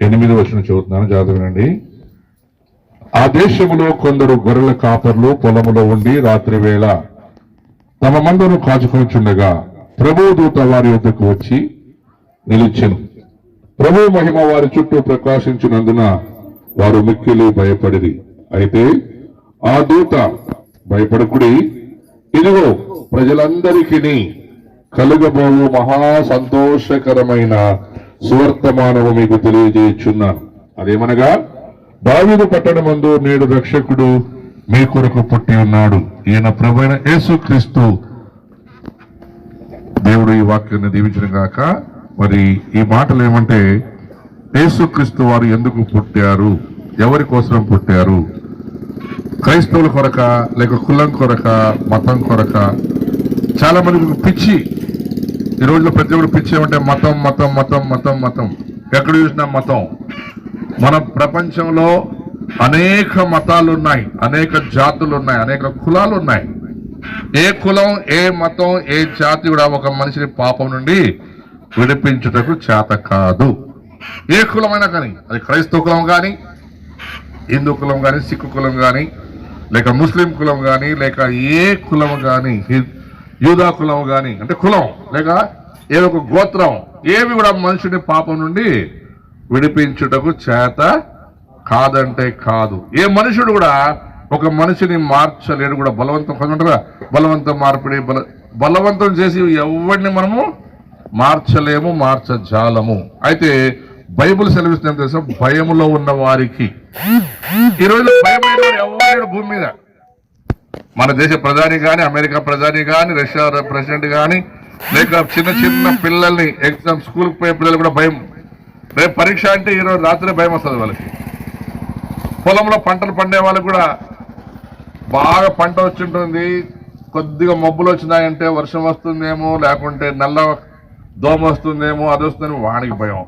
ఎనిమిది వచ్చిన చదువుతున్నాను చదవనండి ఆ దేశములో కొందరు గొర్రెల కాపర్లు పొలములో ఉండి రాత్రి వేళ తమ మందను కాచుకొనిచుండగా ప్రభు దూత వారి యొద్దకు వచ్చి నిలిచెను. ప్రభు మహిమ వారి చుట్టూ ప్రకాశించినందున వారు మిక్కిలి భయపడిరి. అయితే ఆ దూత భయపడకుడి ఇదిగో ప్రజలందరికీ కలుగబోవు మహా సంతోషకరమైన సువర్తమానము మీకు తెలియజేయుచున్నాను. అదేమనగా దావిదు పట్టణమందు నేడు రక్షకుడు మీ కొరకు పుట్టి ఉన్నాడు. ఈయన ప్రభైన యేసుక్రీస్తు. దేవుడు ఈ వాక్యాన్ని దీవించిన గాక మరి ఈ మాటలు ఏమంటే యేసుక్రీస్తు వారు ఎందుకు పుట్టారు? ఎవరి కోసం పుట్టారు? క్రైస్తవుల కొరక లేక కులం కొరక మతం కొరక చాలా మందికి పిచ్చి ఈ రోజుల్లో ప్రతి ఒక్కరు పిచ్చేమంటే మతం మతం మతం మతం మతం. ఎక్కడ చూసినా మతం. మన ప్రపంచంలో అనేక మతాలు ఉన్నాయి అనేక జాతులు ఉన్నాయి అనేక కులాలు ఉన్నాయి ఏ కులం ఏ మతం ఏ జాతి కూడా ఒక మనిషిని పాపం నుండి విడిపించుటకు చేత కాదు. ఏ కులమైనా కానీ అది క్రైస్తవ కులం కానీ హిందూ కులం కానీ సిక్కు కులం కానీ లేక ముస్లిం కులం కానీ లేక ఏ కులం కానీ యూదా కులం కానీ అంటే కులం లేక ఏ ఒక గోత్రం ఏవి కూడా మనుషుని పాపం నుండి విడిపించుటకు చేత కాదంటే కాదు. ఏ మనుషుడు కూడా ఒక మనిషిని మార్చలేడు కూడా. బలవంతం కొంటారా బలవంతం మార్పిడి బల బలవంతం చేసి ఎవరిని మనము మార్చలేము మార్చజాలము. అయితే బైబిల్ సెలవిస్తుంది తెలుసా? భయములో ఉన్న వారికి. ఈరోజు భయమైన ఎవరు భూమి మీద. మన దేశ ప్రధాని కానీ అమెరికా ప్రధాని కానీ రష్యా ప్రెసిడెంట్ కానీ లేక చిన్న చిన్న పిల్లల్ని ఎగ్జామ్ స్కూల్కి పోయే పిల్లలు కూడా భయం. రేపు పరీక్ష అంటే ఈరోజు రాత్రి భయం వస్తుంది వాళ్ళకి. పొలంలో పంటలు పండే వాళ్ళకి కూడా బాగా పంట వచ్చింటుంది. కొద్దిగా మబ్బులు వచ్చినాయంటే వర్షం వస్తుందేమో లేకుంటే నల్ల దోమ వస్తుందేమో అది వస్తుందేమో వాడికి భయం.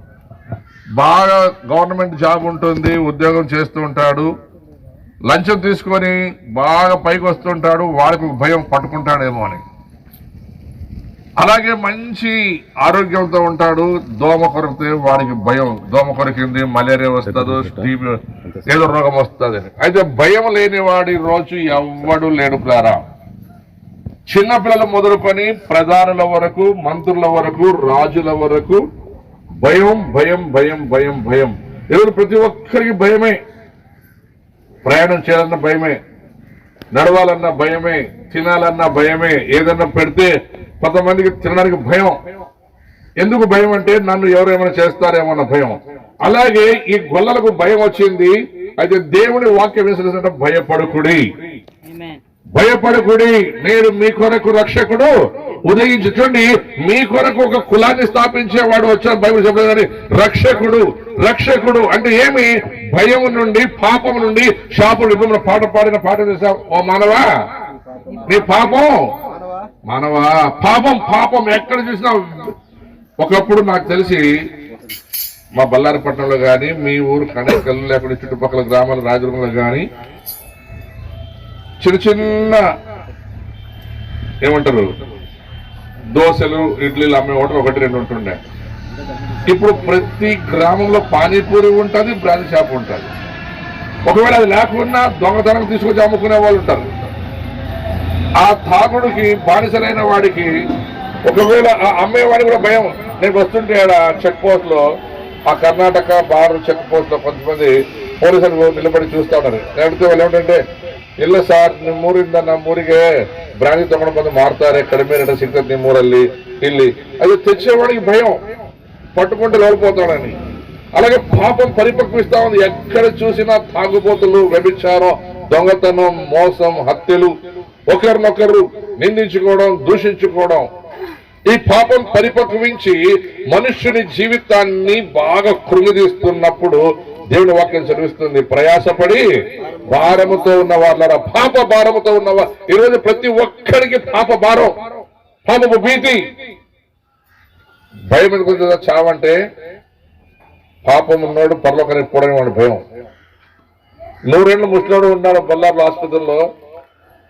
బాగా గవర్నమెంట్ జాబ్ ఉంటుంది ఉద్యోగం చేస్తూ ఉంటాడు. లంచం తీసుకొని బాగా పైకి వస్తుంటాడు వాడికి భయం పట్టుకుంటాడేమో అని. అలాగే మంచి ఆరోగ్యంతో ఉంటాడు దోమ కొరికితే వాడికి భయం. దోమ కొరికింది మలేరియా వస్తుందో టీబీ ఏదో రోగం వస్తుంది అయితే భయం లేని వాడి రోజు ఎవ్వడు లేడు ప్లారా. చిన్నపిల్లలు మొదలుకొని ప్రధానుల వరకు మంత్రుల వరకు రాజుల వరకు భయం భయం భయం భయం భయం. ఈరోజు ప్రతి ఒక్కరికి భయమే. ప్రయాణం చేయాలన్న భయమే నడవాలన్న భయమే తినాలన్న భయమే ఏదన్నా పెడితే కొంతమందికి తినడానికి భయం. ఎందుకు భయం అంటే నన్ను ఎవరు ఏమైనా చేస్తారేమో అన్న భయం. అలాగే ఈ గొల్లలకు భయం వచ్చింది అయితే దేవుని వాక్యం వేసిన భయపడుకుడి. భయపడకుడి. నేను మీ కొరకు రక్షకుడు. ఉదయించి చూడండి మీ కొరకు ఒక కులాన్ని స్థాపించేవాడు వచ్చాడు. బైబిల్ చెప్పలేదు కానీ రక్షకుడు రక్షకుడు అంటే ఏమి? భయం నుండి పాపం నుండి శాపం ఇప్పుడు పాట పాడిన పాట చేసా. ఓ మానవా? నీ పాపం? మానవా? పాపం పాపం ఎక్కడ చూసినా ఒకప్పుడు నాకు తెలిసి మా బల్లారిపట్నంలో కానీ మీ ఊరు కణికలు లేకుండా చుట్టుపక్కల గ్రామాల రాజరంలో కానీ చిన్న చిన్న ఏమంటారు? దోశలు ఇడ్లీలు అమ్మే హోటల్ ఒకటి రెండు ఉంటుండే. ఇప్పుడు ప్రతి గ్రామంలో పానీపూరి ఉంటుంది బ్రాంచ్ షాప్ ఉంటుంది ఒకవేళ అది లేకున్నా దొంగతనం తీసుకొచ్చి అమ్ముకునే వాళ్ళు ఉంటారు ఆ తాగుడికి బానిసలైన వాడికి ఒకవేళ ఆ అమ్మేవాడి కూడా భయం నేను వస్తుంటే ఆడ చెక్ పోస్ట్ లో ఆ కర్ణాటక బార్ చెక్ పోస్ట్ లో కొంతమంది పోలీసులు నిలబడి చూస్తా ఉన్నారు లేకపోతే వాళ్ళు ఏమిటంటే ಇಲ್ಲ ಸರ್ ನಿಮ್ಮ ಊರಿಂದ ನಮ್ಮ ಊರಿಗೆ ಬ್ರಾಂಡಿ ತಗೊಂಡು ಬಂದು ಮಾರ್ತಾರೆ ಕಡಿಮೆ ರೇಟ್ ಸಿಗ್ತದೆ ನಿಮ್ಮ ಊರಲ್ಲಿ ಇಲ್ಲಿ ಅದು తెచ్చేవాడికి భయం పట్టుకుంటే లోడిపోతాడని అలాగే పాపం పరిపక్విస్తా ఉంది. ఎక్కడ చూసినా తాగుబోతులు వ్యభిచారం దొంగతనం మోసం హత్యలు. ఒకరినొకరు నిందించుకోవడం దూషించుకోవడం. ఈ పాపం పరిపక్వించి మనుష్యుని జీవితాన్ని బాగా కృంగిదీస్తున్నప్పుడు దేవుని వాక్యం చదివిస్తుంది. ప్రయాసపడి భారముతో ఉన్న వాళ్ళ పాప భారముతో ఉన్నవా ఈరోజు ప్రతి ఒక్కరికి పాప భారం. పాపపు భీతి. భయం ఎందుకు వచ్చిందో చావంటే పాపం ఉన్నోడు పర్లోకని పోడని వాడి భయం. నూరేళ్ళు ముసలోడు ఉన్నాడు బొల్లార్ల ఆసుపత్రిలో.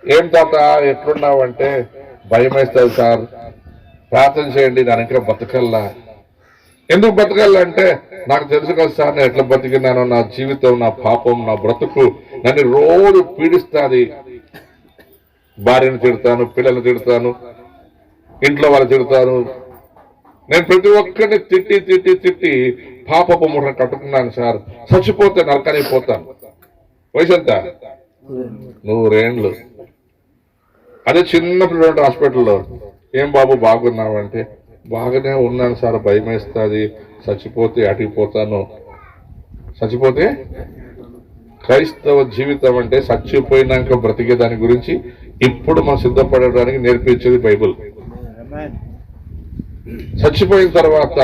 ఏం తాత ఎట్లున్నావు అంటే భయం వేస్తుంది సార్. ప్రార్థన చేయండి దాని ఇంకా బతకల్లా. ఎందుకు బతకాలంటే నాకు తెలుసు కదా సార్ నేను ఎట్లా బతికినాను నా జీవితం నా పాపం నా బ్రతుకు నన్ను రోజు పీడిస్తాది. భార్యను తిడతాను పిల్లల్ని తిడతాను ఇంట్లో వాళ్ళు తిడతాను నేను ప్రతి ఒక్కరిని తిట్టి తిట్టి తిట్టి పాపపు ముఠ కట్టుకున్నాను సార్. చచ్చిపోతే నరకానికి పోతాను. వయసు ఎంత? నూరేండ్లు. అదే చిన్న హాస్పిటల్లో. ఏం బాబు బాగున్నావంటే? బాగానే ఉన్నాను సార్ భయం వేస్తుంది చచ్చిపోతే అటికిపోతాను చచ్చిపోతే? క్రైస్తవ జీవితం అంటే చచ్చిపోయినాక బ్రతికే దాని గురించి ఇప్పుడు మనం సిద్ధపడడానికి నేర్పించేది బైబుల్. చచ్చిపోయిన తర్వాత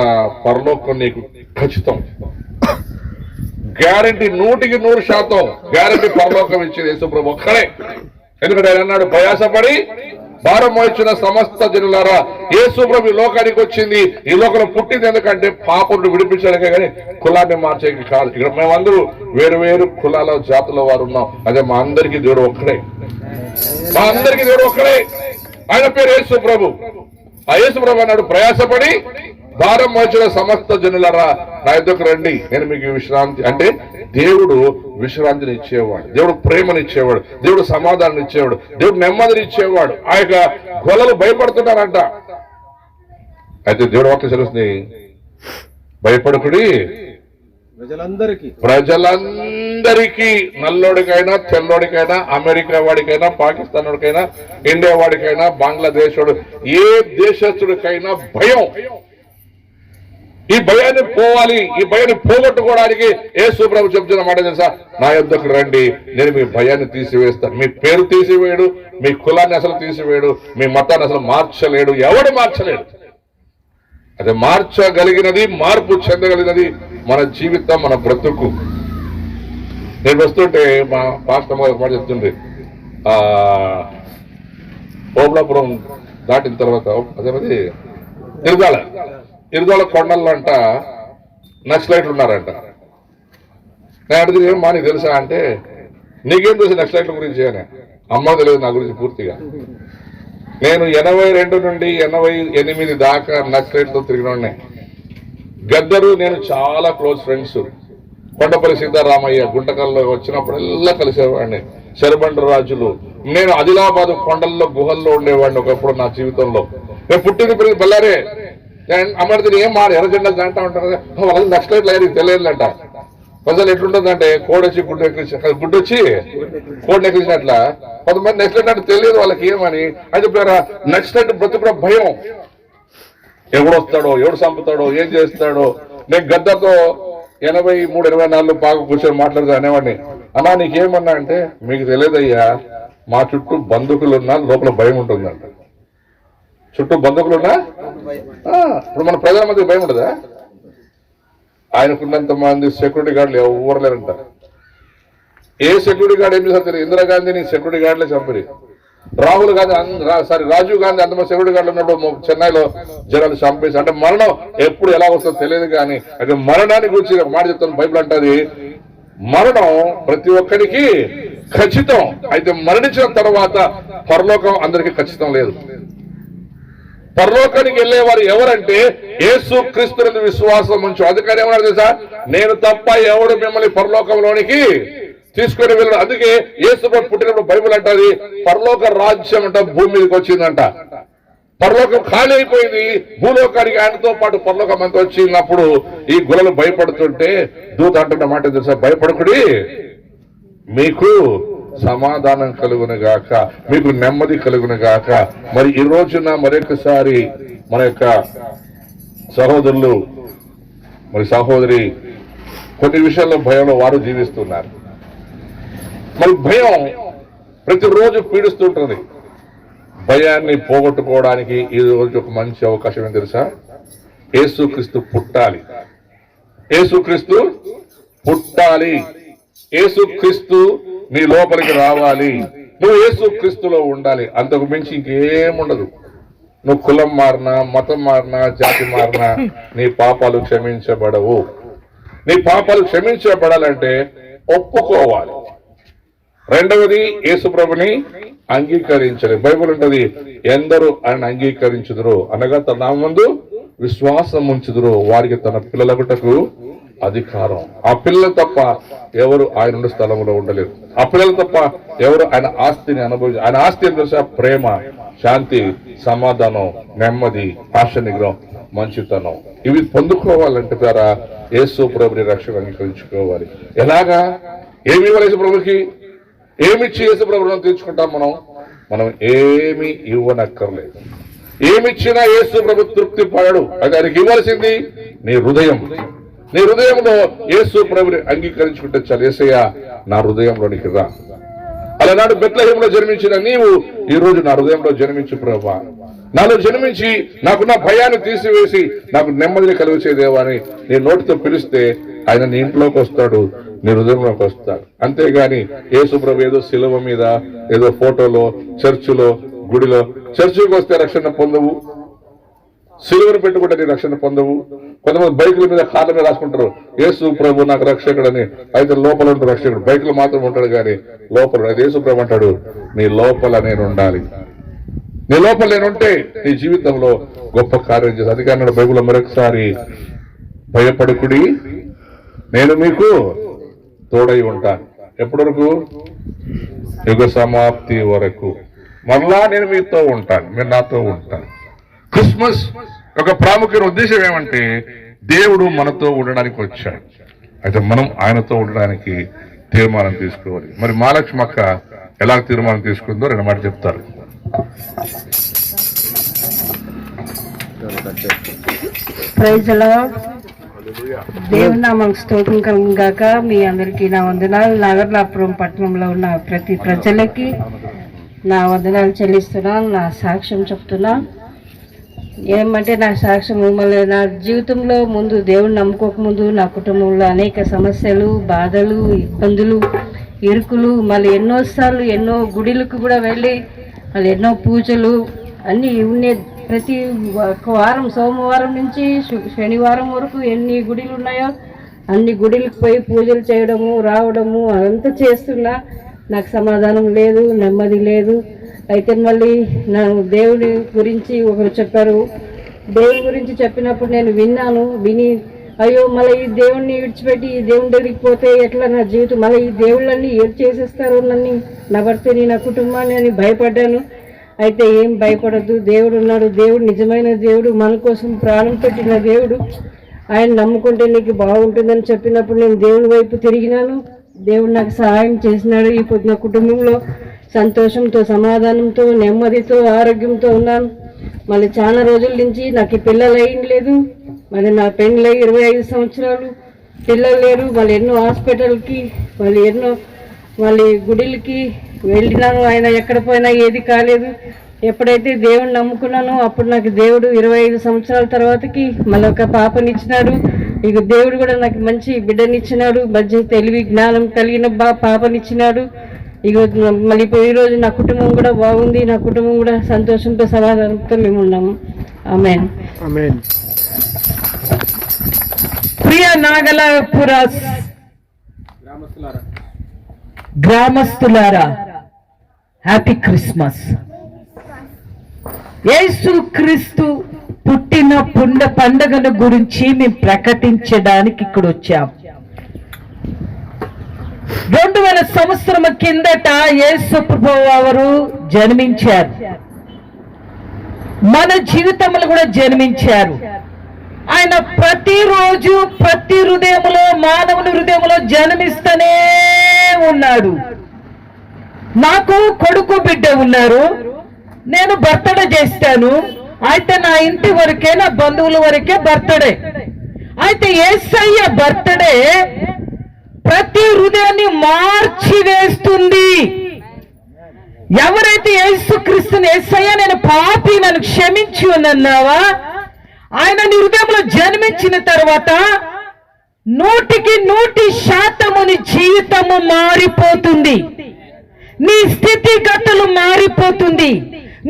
పరలోకం నీకు ఖచ్చితం. గ్యారంటీ నూటికి నూరు శాతం గ్యారంటీ పరలోకం ఇచ్చింది యేసుప్రభు ఒక్కడే. ఎందుకంటే ఆయన అన్నాడు ప్రయాసపడి భారం మోయించిన సమస్త జనులారా యేసుప్రభు ఈ లోకానికి వచ్చింది. ఈ లోకంలో పుట్టింది ఎందుకంటే పాపను విడిపించడానికే కానీ కులాన్ని మార్చేకి కాదు. ఇక్కడ మేమందరూ వేరు వేరు కులాల జాతుల వారు ఉన్నాం. అదే మా అందరికీ దేవుడు ఒక్కడే. మా అందరికీ దేవుడు ఒక్కడే. ఆయన పేరు యేసు ప్రభు ఆ యేసు అన్నాడు ప్రయాసపడి భారం మోచిన సమస్త జనులరా నా యొద్దకు రండి. నేను మీకు విశ్రాంతి అంటే దేవుడు విశ్రాంతిని ఇచ్చేవాడు. దేవుడు ప్రేమని ఇచ్చేవాడు. దేవుడు సమాధానం ఇచ్చేవాడు. దేవుడు నెమ్మదిని ఇచ్చేవాడు. ఆ యొక్క గొలలు భయపడుతున్నారంట. అయితే దేవుడు వాక్య తెలుస్తుంది. భయపడుకుడి. ప్రజలందరికీ. ప్రజలందరికీ నల్లోడికైనా తెల్లోడికైనా అమెరికా వాడికైనా పాకిస్తాన్ వాడికైనా ఇండియా వాడికైనా బంగ్లాదేశ్ వాడు ఏ దేశస్తుడికైనా భయం. ఈ భయాన్ని పోవాలి ఈ భయాన్ని పోగొట్టుకోవడానికి ఏ సుప్రభు చెప్తున్న మాట తెలుసా? నా యొద్దకు రండి నేను మీ భయాన్ని తీసివేస్తాను మీ పేరు తీసివేయడు మీ కులాన్ని అసలు తీసివేయడు మీ మతాన్ని అసలు మార్చలేడు ఎవడు మార్చలేడు? అదే మార్చగలిగినది మార్పు చెందగలిగినది మన జీవితం మన బ్రతుకు. నేను వస్తుంటే మా పాస్టర్ గారు మాట చెప్తుండే. ఆ ఓబలాపురం దాటిన తర్వాత అదేమది ఇరుదాల ఇరుదాల కొండల్లో అంట నక్సలైట్లు ఉన్నారంట. నేను అడిగింది ఏం మా నీకు తెలుసా? అంటే నీకేం తెలుసు నక్సలైట్ల గురించి? అని. అమ్మ తెలియదు నా గురించి పూర్తిగా. నేను ఎనభై రెండు నుండి ఎనభై ఎనిమిది దాకా నక్సలైట్తో తిరిగిన గద్దరు నేను చాలా క్లోజ్ ఫ్రెండ్స్ కొండపల్లి సీతారామయ్య గుంటకల్లో వచ్చినప్పుడల్లా కలిసేవాడిని. శరబండ రాజులు. నేను ఆదిలాబాద్ కొండల్లో గుహల్లో ఉండేవాడిని ఒకప్పుడు నా జీవితంలో. నేను పుట్టింది పెరిగి బల్లారే అమ్మడితే ఏం మాట ఎర్ర జెండా ఉంటారు కదా, వాళ్ళకి నక్సలైట్లు అయ్యారు తెలియదులంట. ప్రజలు ఎట్లుంటుందంటే కోడొచ్చి గుడ్డు ఎక్కించి గుడ్డు వచ్చి కోడిని ఎక్కించినట్ల కొంతమంది నక్సలైట్ అంటే తెలియదు వాళ్ళకి ఏమని. అది పేరు నక్సలైట్ బ్రతుకుడ భయం. ఎవడు వస్తాడో ఎవడు చంపుతాడో ఏం చేస్తాడో. నేను గద్దతో ఎనభై మూడు ఇరవై నాలుగు పాక కూర్చొని మాట్లాడుతా అనేవాడిని. అన్నా నీకేమన్నా అంటే మీకు తెలియదయ్యా మా చుట్టూ బంధుకులున్నా లోపల భయం ఉంటుందంట. చుట్టూ బంధుకులున్నా? ఆ, ఇప్పుడు మన ప్రధానమంత్రికి భయం ఉండదా? ఆయనకున్నంత మంది సెక్యూరిటీ గార్డులు ఎవరు లేరంట. ఏ సెక్యూరిటీ గార్డ్ ఏం చేస్తారు ఇందిరాగాంధీని సెక్యూరిటీ గార్డులే చంపరి. రాహుల్ గాంధీ సారీ రాజీవ్ గాంధీ అంతమంది సెక్యూరిటీ గార్డులు ఉన్నప్పుడు చెన్నైలో జనాలు చంపేసి అంటే మరణం ఎప్పుడు ఎలా వస్తుందో తెలియదు కానీ అయితే మరణాన్ని గురించి ఒక మాట చెప్తాను బైబిల్ అంటది మరణం ప్రతి ఒక్కరికి ఖచ్చితం. అయితే మరణించిన తర్వాత పరలోకం అందరికి ఖచ్చితం లేదు. పరలోకానికి వెళ్ళేవారు ఎవరంటే యేసు క్రీస్తుని విశ్వాసం ఉంచు. అందుకని ఏమన్నారు తెలుసా? నేను తప్ప ఎవడు మిమ్మల్ని పరలోకంలోనికి తీసుకొని వెళ్ళడు. అందుకే యేసు పుట్టినప్పుడు బైబిల్ అంటది పరలోక రాజ్యం అంట భూమి మీదకి వచ్చిందంట. పరలోకం ఖాళీ అయిపోయింది భూలోకానికి ఆయనతో పాటు పరలోకం అంతా వచ్చినప్పుడు ఈ గులలు భయపడుతుంటే దూత అంటున్న మాట తెలుసా? భయపడకుడి మీకు సమాధానం కలుగును గాక మీకు నెమ్మది కలుగును గాక. మరి ఈ రోజున మరొకసారి మన యొక్క సహోదరులు మరి సహోదరి కొన్ని విషయాల్లో భయంలో వారు జీవిస్తున్నారు. మరి భయం ప్రతిరోజు పీడిస్తుంటుంది. భయాన్ని పోగొట్టుకోవడానికి ఈ రోజు ఒక మంచి అవకాశం ఏం తెలుసా? యేసుక్రీస్తు పుట్టాలి. యేసుక్రీస్తు పుట్టాలి. యేసుక్రీస్తు నీ లోపలికి రావాలి. నువ్వు ఏసుక్రీస్తులో ఉండాలి. అంతకు మించి ఇంకేముండదు నువ్వు కులం మారినా మతం మారినా జాతి మారినా నీ పాపాలు క్షమించబడవు. నీ పాపాలు క్షమించబడాలంటే ఒప్పుకోవాలి. రెండవది యేసుప్రభుని అంగీకరించాలి బైబుల్ ఉంటది ఎందరు ఆయన అంగీకరించుదురు అనగా తన నామందు విశ్వాసం ఉంచుదురు వారికి తన పిల్లలకుటకు అధికారం. ఆ పిల్లలు తప్ప ఎవరు ఆయన ఉన్న స్థలంలో ఉండలేరు. ఆ పిల్లలు తప్ప ఎవరు ఆయన ఆస్తిని అనుభవించ ఆయన ఆస్తి ఏం తెలుసా ప్రేమ శాంతి సమాధానం నెమ్మది ఆశ నిగ్రహం మంచితనం. ఇవి పొందుకోవాలంటే ద్వారా యేసు ప్రభుని రక్షణ అంగీకరించుకోవాలి. ఎలాగా? ఏమి ఇవ్వాలి ప్రభుకి? ఏమిచ్చి యేసు రుణం తీర్చుకుంటాం మనం? మనం ఏమి ఇవ్వనక్కర్లేదు. ఏమిచ్చినా యేసు ప్రభు తృప్తి పడడు. అది ఆయనకి ఇవ్వాల్సింది నీ హృదయం. నీ హృదయంలో యేసు ప్రభుని అంగీకరించుకుంటే చాలు. యేసయ్య నా హృదయంలోనికి రా. అలనాడు బెత్లహేంలో జన్మించిన నీవు ఈ రోజు నా హృదయంలో జన్మించు ప్రభా. నాలో జన్మించి నాకున్న భయాన్ని తీసివేసి నాకు నెమ్మదిని కలిగించే దేవాని నీ నోటితో పిలిస్తే ఆయన నీ ఇంట్లోకి వస్తాడు. నీ హృదయంలోకి వస్తాడు అంతేగాని ఏసుప్రభు ఏదో శిలువ మీద ఏదో ఫోటోలో చర్చిలో గుడిలో చర్చికి వస్తే రక్షణ పొందవు. సిలువను పెట్టుకుంటే నీ రక్షణ పొందవు. కొంతమంది బైకుల మీద కార్ల మీద రాసుకుంటారు యేసు ప్రభు నాకు రక్షకుడని. అయితే లోపల ఉంటాడు రక్షకుడు బైకులు మాత్రం ఉంటాడు కానీ లోపల యేసు ప్రభు అంటాడు నీ లోపల నేను ఉండాలి. నీ లోపల నేనుంటే నీ జీవితంలో గొప్ప కార్యం చేసి అందుకే అన్నాడు బైబుల్ మరొకసారి భయపడుకుడి నేను మీకు తోడై ఉంటాను ఎప్పటి వరకు యుగ సమాప్తి వరకు. మరలా నేను మీతో ఉంటాను. మీరు నాతో ఉంటాను క్రిస్మస్ ఒక ప్రాముఖ్యత ఉద్దేశం ఏమంటే దేవుడు మనతో ఉండడానికి వచ్చాడు. అయితే మనం ఆయనతో ఉండడానికి తీర్మానం తీసుకోవాలి. మరి మహాలక్ష్మి అక్క ఎలా తీర్మానం తీసుకుందో రెండు మాట చెప్తారు. ప్రైజ్ దేవుని నామం స్తోత్రం కలుగును గాక మీ అందరికీ నా వందనాలు. నాగర్లాపురం పట్టణంలో ఉన్న ప్రతి ప్రజలకి నా వందనాలు చెల్లిస్తున్నాను నా సాక్ష్యం చెప్తున్నా. ఏమంటే నా సాక్ష్యం మళ్ళీ నా జీవితంలో ముందు దేవుని నమ్ముకోకముందు నా కుటుంబంలో అనేక సమస్యలు బాధలు ఇబ్బందులు ఇరుకులు మళ్ళీ ఎన్నోసార్లు ఎన్నో గుడిలకు కూడా వెళ్ళి మళ్ళీ ఎన్నో పూజలు అన్నీ ఉండే ప్రతి ఒక వారం సోమవారం నుంచి శనివారం వరకు ఎన్ని గుడిలు ఉన్నాయో అన్ని గుడిలకు పోయి పూజలు చేయడము రావడము అదంతా చేస్తున్నా. నాకు సమాధానం లేదు నెమ్మది లేదు. అయితే మళ్ళీ నా దేవుని గురించి ఒకరు చెప్పారు. దేవుని గురించి చెప్పినప్పుడు నేను విన్నాను విని అయ్యో మళ్ళీ ఈ దేవుణ్ణి విడిచిపెట్టి ఈ దేవుని దగ్గరికి పోతే ఎట్లా నా జీవితం? మళ్ళీ ఈ దేవుళ్ళన్నీ ఏం చేసేస్తారు నన్ను నా భర్తని నా కుటుంబాన్ని అని భయపడ్డాను. అయితే ఏం భయపడద్దు. దేవుడు ఉన్నాడు. దేవుడు నిజమైన దేవుడు. మన కోసం ప్రాణం పెట్టిన దేవుడు. ఆయన నమ్ముకుంటే నీకు బాగుంటుందని చెప్పినప్పుడు నేను దేవుని వైపు తిరిగినాను. దేవుడు నాకు సహాయం చేసినాడు. ఇప్పుడు నా కుటుంబంలో సంతోషంతో సమాధానంతో నెమ్మదితో ఆరోగ్యంతో ఉన్నాను. మళ్ళీ చాలా రోజుల నుంచి నాకు పిల్లలు అయ్యం లేదు. మళ్ళీ నా పెళ్ళి ఇరవై ఐదు సంవత్సరాలు. పిల్లలు లేరు. వాళ్ళు ఎన్నో హాస్పిటల్కి మళ్ళీ ఎన్నో వాళ్ళ గుడిలకి వెళ్ళినాను ఆయన ఎక్కడ పోయినా ఏది కాలేదు. ఎప్పుడైతే దేవుని నమ్ముకున్నానో అప్పుడు నాకు దేవుడు ఇరవై ఐదు సంవత్సరాల తర్వాతకి మళ్ళీ ఒక పాపనిచ్చినాడు. ఇక దేవుడు కూడా నాకు మంచి బిడ్డనిచ్చినాడు. మంచి తెలివి జ్ఞానం కలిగిన బా పాపనిచ్చినాడు. ఇక మళ్ళీ ఈరోజు నా కుటుంబం కూడా బాగుంది. నా కుటుంబం కూడా సంతోషంతో సమాధానంతో మేము ఉన్నాము. ఆమెన్. ప్రియ నాగలాపుర గ్రామస్తులారా. గ్రామస్తులారా హ్యాపీ క్రిస్మస్ యేసు క్రీస్తు పుట్టిన పుండ పండగల గురించి మేము ప్రకటించడానికి ఇక్కడ వచ్చాం. రెండు వేల సంవత్సరం కిందట యేసు వారు జన్మించారు. మన జీవితంలో కూడా జన్మించారు. ఆయన ప్రతిరోజు ప్రతి హృదయంలో మానవుని హృదయంలో జన్మిస్తూనే ఉన్నాడు. నాకు కొడుకు బిడ్డ ఉన్నారు. నేను బర్త్డే చేస్తాను. అయితే నా ఇంటి వరకే నా బంధువుల వరకే బర్త్డే. అయితే ఏసయ్య బర్త్డే ప్రతి హృదయాన్ని మార్చి వేస్తుంది. ఎవరైతే యేసుక్రీస్తుని యేసయ్య నేను పాపి నన్ను క్షమించి ఉన్నావా? ఆయన నీ హృదయంలో జన్మించిన తర్వాత నూటికి నూటి శాతము నీ జీవితము మారిపోతుంది. నీ స్థితిగతులు మారిపోతుంది.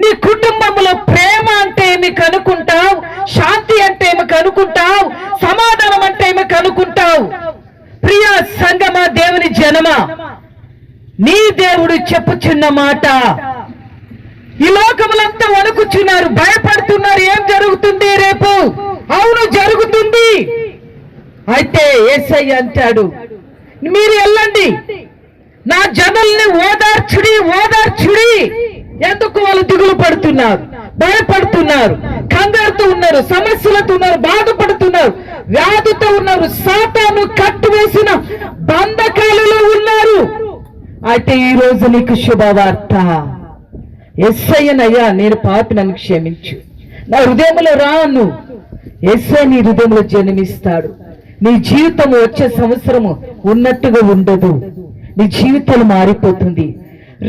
నీ కుటుంబంలో ప్రేమ అంటే ఏమి కనుక్కుంటావు? శాంతి అంటే ఏమి కనుక్కుంటావు? సమాధానం అంటే ఏమి కనుక్కుంటావు? ప్రియ సంగమ దేవుని జనమా నీ దేవుడు చెప్పుచున్న మాట. ఈ లోకములంతా వణుకుచున్నారు భయపడుతున్నారు ఏం జరుగుతుంది రేపు? అవును జరుగుతుంది. అయితే ఏసై అంటాడు మీరు వెళ్ళండి. నా జనుల్ని ఓదార్చుడి ఓదార్చుడి. ఎందుకు వాళ్ళు దిగులు పడుతున్నారు? భయపడుతున్నారు. కంగారుతో ఉన్నారు సమస్యలతో ఉన్నారు బాధపడుతున్నారు. వ్యాధితో ఉన్నారు సాతాను కట్టువేసిన బంధకాలలో ఉన్నారు. అయితే ఈ రోజు నీకు శుభవార్త. ఎస్ఐనయ్యా నేను పాపి నన్ను క్షమించు. నా హృదయంలో రాను. ఎస్ఐ నీ హృదయంలో జన్మిస్తాడు. నీ జీవితం వచ్చే సంవత్సరము ఉన్నట్టుగా ఉండదు. నీ జీవితాలు మారిపోతుంది.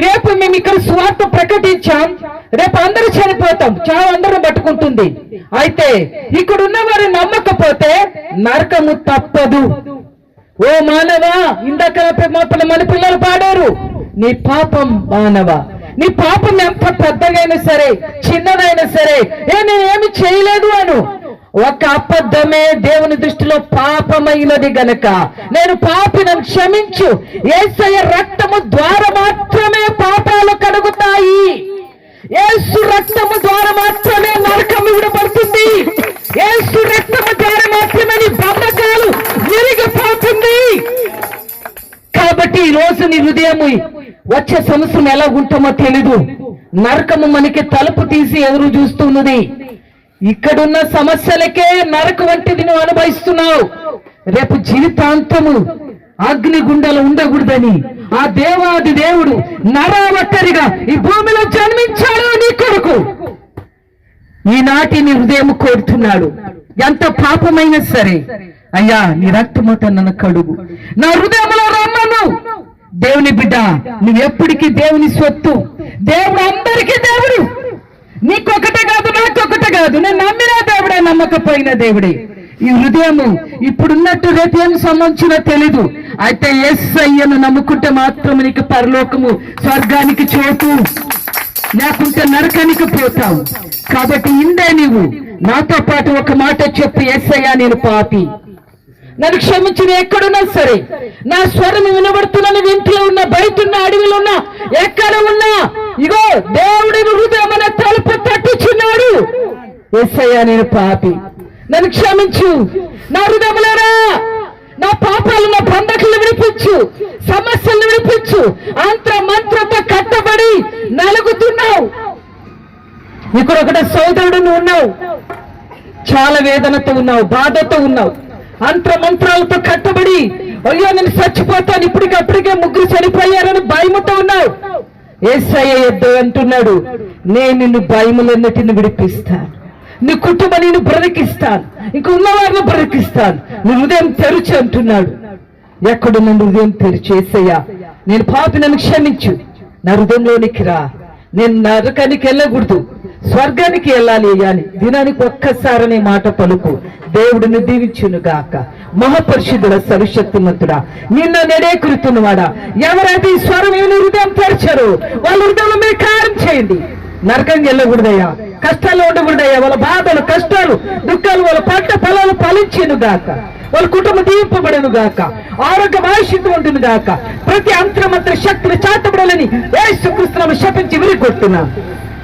రేపు మేము ఇక్కడ స్వార్థ ప్రకటించాం. రేపు అందరూ చనిపోతాం. చావు అందరూ పట్టుకుంటుంది. అయితే ఇక్కడ ఉన్నవారు నమ్మకపోతే నరకము తప్పదు. ఓ మానవా ఇందాక మా మన పిల్లలు పాడారు. నీ పాపం మానవ. నీ పాపం ఎంత పెద్దగైనా సరే చిన్నదైనా సరే ఏ నేనేమి చేయలేదు అను. ఒక అబద్ధమే దేవుని దృష్టిలో పాపమైనది గనక. నేను పాపినం క్షమించు. ఏసయ రక్తము ద్వారా మాత్రమే పాపాలు కడుగుతాయి ఏసు రక్తము ద్వారా మాత్రమే నరకం విడబడుతుంది. ఏసు రక్తము ద్వారా మాత్రమే నీ బంధకాలు విరిగిపోతుంది. కాబట్టి ఈ రోజు నీ హృదయము వచ్చే సంవత్సరం ఎలా ఉంటామో తెలీదు. నరకము మనకి తలుపు తీసి ఎదురు చూస్తున్నది. ఇక్కడున్న సమస్యలకే నరకు వంటిది నువ్వు అనుభవిస్తున్నావు. రేపు జీవితాంతము అగ్నిగుండలు ఉండకూడదని ఆ దేవాది దేవుడు నరావక్కరిగా ఈ భూమిలో జన్మించాడు నీ కొడుకు. ఈనాటి నీ హృదయం కోరుతున్నాడు. ఎంత పాపమైనా సరే అయ్యా నీ రక్తమత నన్ను కడుగు. నా హృదయంలో రమ్మను. దేవుని బిడ్డ నువ్వు ఎప్పటికీ దేవుని సొత్తు. దేవుడు అందరికీ దేవుడు. నీకొకటే కాదు నాకొకటే కాదు. నేను నమ్మిన దేవుడే నమ్మకపోయిన దేవుడే. ఈ హృదయము ఇప్పుడున్నట్టు రేపు ఏం సంబంధించినా తెలీదు. అయితే ఎస్ అయ్యను నమ్ముకుంటే మాత్రం నీకు పరలోకము స్వర్గానికి చోటు. లేకుంటే నరకానికి పోతావు. కాబట్టి ఇందే నీవు. నాతో పాటు ఒక మాట చెప్పు అయ్యా నేను పాపి. నన్ను క్షమించిన ఎక్కడున్నా సరే నా స్వరం వినబడుతున్న ఇంట్లో ఉన్న బయట ఉన్న అడవిలో ఉన్నా ఎక్కడ ఉన్నా ఇగో దేవుడి హృదయం తలుపు తట్టుచున్నాడు. ఎస్ఐయా నేను పాపి. నన్ను క్షమించు. నా హృదయములరా నా పాపాలు నా బంధకులు విడిపించు. సమస్యలు విడిపించు. అంత్ర మంత్రంతో కట్టబడి నలుగుతున్నావు. ఇక్కడ ఒకటి సోదరుడు ఉన్నావు. చాలా వేదనతో ఉన్నావు బాధతో ఉన్నావు. అంత్ర మంత్రాలతో కట్టబడి అయ్యో నేను చచ్చిపోతాను. ఇప్పటికప్పటికే ముగ్గురు చనిపోయారని భయముతో ఉన్నావు. ఏసయ్య యుద్ధం అంటున్నాడు నేను నిన్ను భయములన్నిటిని విడిపిస్తాను. నీ కుటుంబం నేను బ్రతికిస్తాను. ఇంక ఉన్నవారిని బ్రతికిస్తాను. నీ హృదయం తెరుచు అంటున్నాడు. ఎక్కడ నన్ను హృదయం తెరిచి ఏసయ్యా నేను పాపి నన్ను క్షమించు. నా హృదయంలోనికి రా. నేను నరకానికి వెళ్ళకూడదు. స్వర్గానికి వెళ్ళాలి అని దినానికి ఒక్కసారనే మాట పలుకు. దేవుడిని దీవించును గాక. మహాపరిషుద్ధుడ సర్వశక్తిమంతుడా నిన్న నెడే వాడా ఎవరైతే ఈ స్వరం హృదయం తెరచారో వాళ్ళ హృదయంలో మీరు కారం చేయండి. నరకం వెళ్ళకూడదయ్యా. కష్టాలు ఉండకూడదయ్యా. వాళ్ళ బాధలు కష్టాలు దుఃఖాలు వాళ్ళ పంట ఫలాలు ఫలించేను గాక. వాళ్ళ కుటుంబం దీవింపబడను గాక. ఆరోగ్య ఆయుష్యం ఉంటుంది గాక. ప్రతి అంతరమంత్ర శక్తులు చాటబడాలని ఏసుకృష్ణ శపించి విరిగొట్టున్నా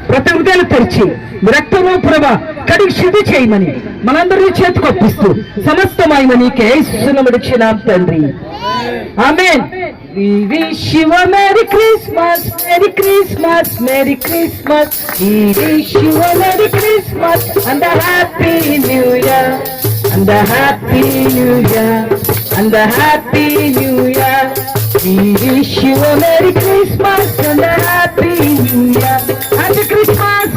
ప్రతి హృదయాలు తెరిచి రక్తంలో ప్రభ కడిగి శుద్ధి చేయమని మనందరినీ చేతికొప్పిస్తూ సమస్తమైన నీకే సునముడిచ్చినాం తండ్రి. Amen. We wish you a Merry Christmas, Merry Christmas, Merry Christmas. We wish you a Merry Christmas and a Happy New Year, and a Happy New Year, and a Happy New Year. We wish you a Merry Christmas and a Happy New Year. Christmas!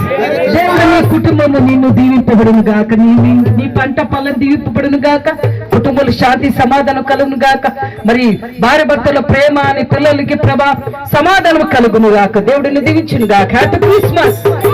దేవుడు నీ కుటుంబము నిన్ను దీవింపబడును గాక. నీ నీ- నీ పంట పొలం దీవింపబడును గాక. కుటుంబాలు శాంతి సమాధానం కలుగును గాక. మరి భార్య భర్తల ప్రేమ అని పిల్లలకి ప్రభా సమాధానం కలుగును గాక. దేవుడిని దీవించును గాక. Happy Christmas